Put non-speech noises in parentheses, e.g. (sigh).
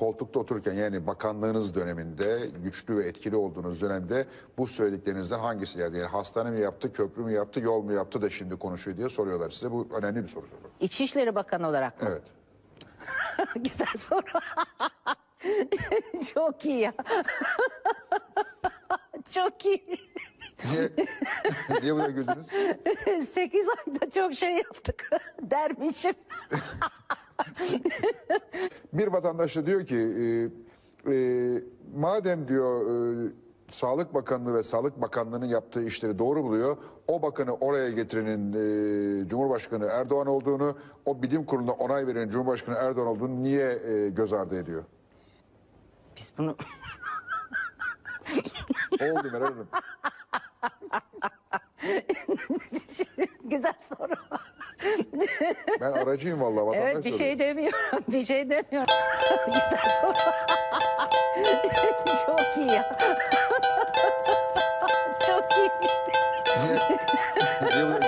koltukta otururken yani bakanlığınız döneminde güçlü ve etkili olduğunuz dönemde bu söylediklerinizden hangisi geldi? Yani hastane mi yaptı, köprü mü yaptı, yol mu yaptı da şimdi konuşuyor diye soruyorlar size. Bu önemli bir soru. İçişleri Bakanı olarak mı? Evet. (laughs) Güzel soru. (laughs) Çok iyi ya. (laughs) çok iyi. Niye, niye buna güldünüz? 8 ayda çok şey yaptık dermişim. Bir vatandaş da diyor ki e, e, madem diyor e, Sağlık Bakanlığı ve Sağlık Bakanlığı'nın yaptığı işleri doğru buluyor. O bakanı oraya getirenin e, Cumhurbaşkanı Erdoğan olduğunu, o bilim kuruluna onay veren Cumhurbaşkanı Erdoğan olduğunu niye e, göz ardı ediyor? Biz bunu Oldu Meral Hanım. (laughs) güzel soru. (laughs) Ben aracıyım vallahi vatandaş evet bir soruyor. şey demiyorum. Bir şey demiyorum. (laughs) güzel soru. (laughs) Çok iyi ya. Çok iyi. Niye- niye bu-